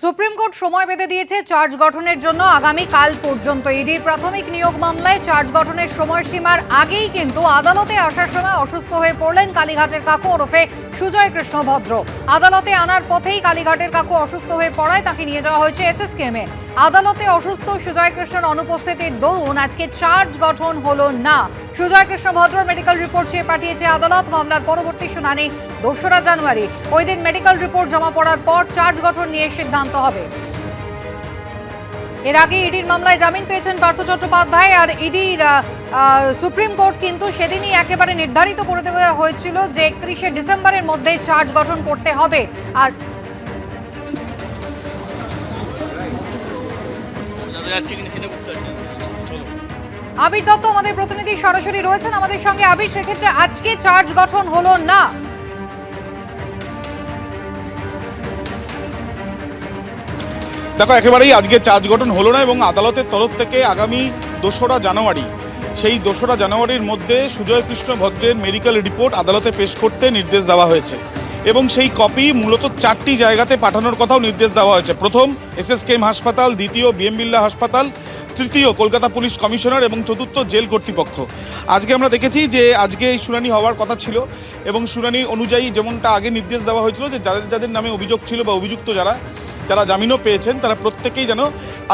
Supreme court সময় বেঁধে দিয়েছে চার্জ গঠনের জন্য। আগামী কাল পর্যন্ত ইডির প্রাথমিক নিয়োগ মামলায় চার্জ গঠনের সময়সীমার আগেই কিন্তু আদালতে আসার সময় অসুস্থ হয়ে পড়লেন কালীঘাটের কাকু ওরফে সুজয় কৃষ্ণ ভদ্র আদালতে আনার পথেই কালীঘাটের কাকু অসুস্থ হয়ে পড়ায় তাকে নিয়ে যাওয়া হয়েছে এসএসকেএমে। আদালতে অসুস্থ সুজয় কৃষ্ণের অনুপস্থিতির দরুন আজকে চার্জ গঠন হলো না। সুজয় কৃষ্ণ ভদ্র মেডিকেল রিপোর্ট চেয়ে পাঠিয়েছে আদালত, মামলার পরবর্তী শুনানি দোসরা জানুয়ারি। ওই দিন মেডিকেল রিপোর্ট জমা পড়ার পর চার্জ গঠন নিয়ে সিদ্ধান্ত হবে। এর আগে ইডির মামলায় জামিন পেয়েছেন পার্থ চট্টোপাধ্যায় আর ইডির সুপ্রিম কোর্ট কিন্তু সেদিনই একেবারে নির্ধারিত করে দেওয়া হয়েছিল যে একত্রিশে ডিসেম্বরের মধ্যে চার্জ গঠন করতে হবে। আর যাচ্ছে কিনা সেটা বুঝতে পারছি। চলো। আবির দত্ত আমাদের প্রতিনিধি সরাসরি রয়েছেন আমাদের সঙ্গে। আবির সেক্ষেত্রে আজকে চার্জ গঠন হলো না। দেখো একেবারেই আজকে চার্জ গঠন হলো না এবং আদালতের তরফ থেকে আগামী দোসরা জানুয়ারি সেই দোসরা জানুয়ারির মধ্যে সুজয় কৃষ্ণ ভদ্রের মেডিকেল রিপোর্ট আদালতে পেশ করতে নির্দেশ দেওয়া হয়েছে। এবং সেই কপি মূলত চারটি জায়গাতে পাঠানোর কথাও নির্দেশ দেওয়া হয়েছে। প্রথম, এসএসকেএম হাসপাতাল, দ্বিতীয় বিএম বিল্লা হাসপাতাল, তৃতীয়, কলকাতা পুলিশ কমিশনার এবং চতুর্থ, জেল কর্তৃপক্ষ। আজকে আমরা দেখেছি যে আজকে এই শুনানি হওয়ার কথা ছিল এবং শুনানি অনুযায়ী যেমনটা আগে নির্দেশ দেওয়া হয়েছিল যে যাদের যাদের নামে অভিযোগ ছিল বা অভিযুক্ত যারা যারা জামিনও পেয়েছেন, তারা প্রত্যেকেই যেন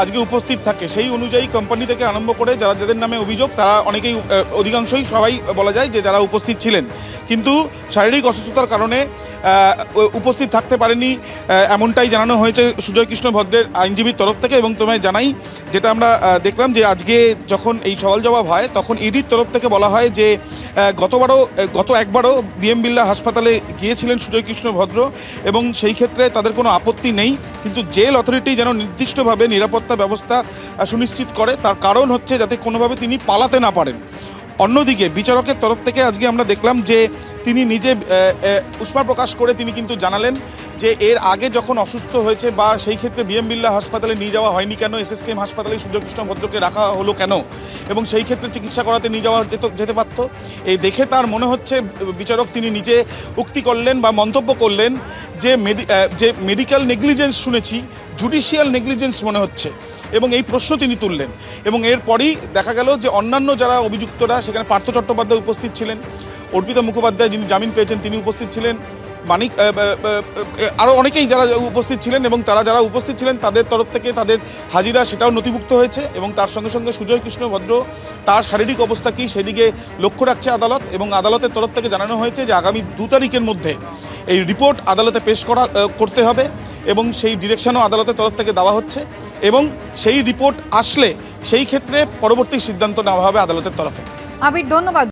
আজকে উপস্থিত থাকে। সেই অনুযায়ী কোম্পানি থেকে আরম্ভ করে যারা যাদের নামে অভিযোগ, তারা অনেকেই, অধিকাংশই সবাই বলা যায় যে যারা উপস্থিত ছিলেন। কিন্তু শারীরিক অসুস্থতার কারণে উপস্থিত থাকতে পারেনি। এমনটাই জানানো হয়েছে সুজয় কৃষ্ণ ভদ্রের আইনজীবীর তরফ থেকে এবং তোমায় জানাই যেটা আমরা দেখলাম যে আজকে যখন এই সওয়াল জবাব হয়, তখন ইডির তরফ থেকে বলা হয় যে গতবারও গত একবারও বিএম বিল্লা হাসপাতালে গিয়েছিলেন সুজয় কৃষ্ণ ভদ্র এবং সেই ক্ষেত্রে তাদের কোনো আপত্তি নেই। কিন্তু জেল অথরিটি যেন নির্দিষ্টভাবে নিরাপত্তা ব্যবস্থা সুনিশ্চিত করে, তার কারণ হচ্ছে যাতে কোনোভাবে তিনি পালাতে না পারেন। অন্যদিকে বিচারকের তরফ থেকে আজকে আমরা দেখলাম যে তিনি নিজে উষ্মা প্রকাশ করে তিনি কিন্তু জানালেন যে এর আগে যখন অসুস্থ হয়েছে বা সেই ক্ষেত্রে বিএম বিল্লা হাসপাতালে নিয়ে যাওয়া হয়নি কেন এসএসকেএম হাসপাতালে সূর্যকৃষ্ণ ভদ্রকে রাখা হলো কেন এবং সেই ক্ষেত্রে চিকিৎসা করাতে নিয়ে যাওয়া যেত, যেতে পারত। এই দেখে তার মনে হচ্ছে বিচারক তিনি নিজে উক্তি করলেন বা মন্তব্য করলেন যে মেডি যে মেডিকেল নেগলিজেন্স শুনেছি জুডিশিয়াল নেগলিজেন্স মনে হচ্ছে এবং এই প্রশ্ন তিনি তুললেন এবং এরপরই দেখা গেল যে অন্যান্য যারা অভিযুক্তরা, সেখানে পার্থ চট্টোপাধ্যায় উপস্থিত ছিলেন। অর্পিতা মুখোপাধ্যায় যিনি জামিন পেয়েছেন, তিনি উপস্থিত ছিলেন। মানিক আরও অনেকেই যারা উপস্থিত ছিলেন এবং তারা যারা উপস্থিত ছিলেন, তাদের তরফ থেকে তাদের হাজিরা সেটাও নথিভুক্ত হয়েছে এবং তার সঙ্গে সঙ্গে সুজয় কৃষ্ণ ভদ্র, তার শারীরিক অবস্থা কী সেদিকে লক্ষ্য রাখছে আদালত এবং আদালতের তরফ থেকে জানানো হয়েছে যে আগামী দু তারিখের মধ্যে এই রিপোর্ট আদালতে পেশ করা করতে হবে এবং সেই ডিরেকশনও আদালতের তরফ থেকে দেওয়া হচ্ছে এবং সেই রিপোর্ট আসলে সেই ক্ষেত্রে পরবর্তী সিদ্ধান্ত নেওয়া হবে আদালতের তরফে। আবির, ধন্যবাদ।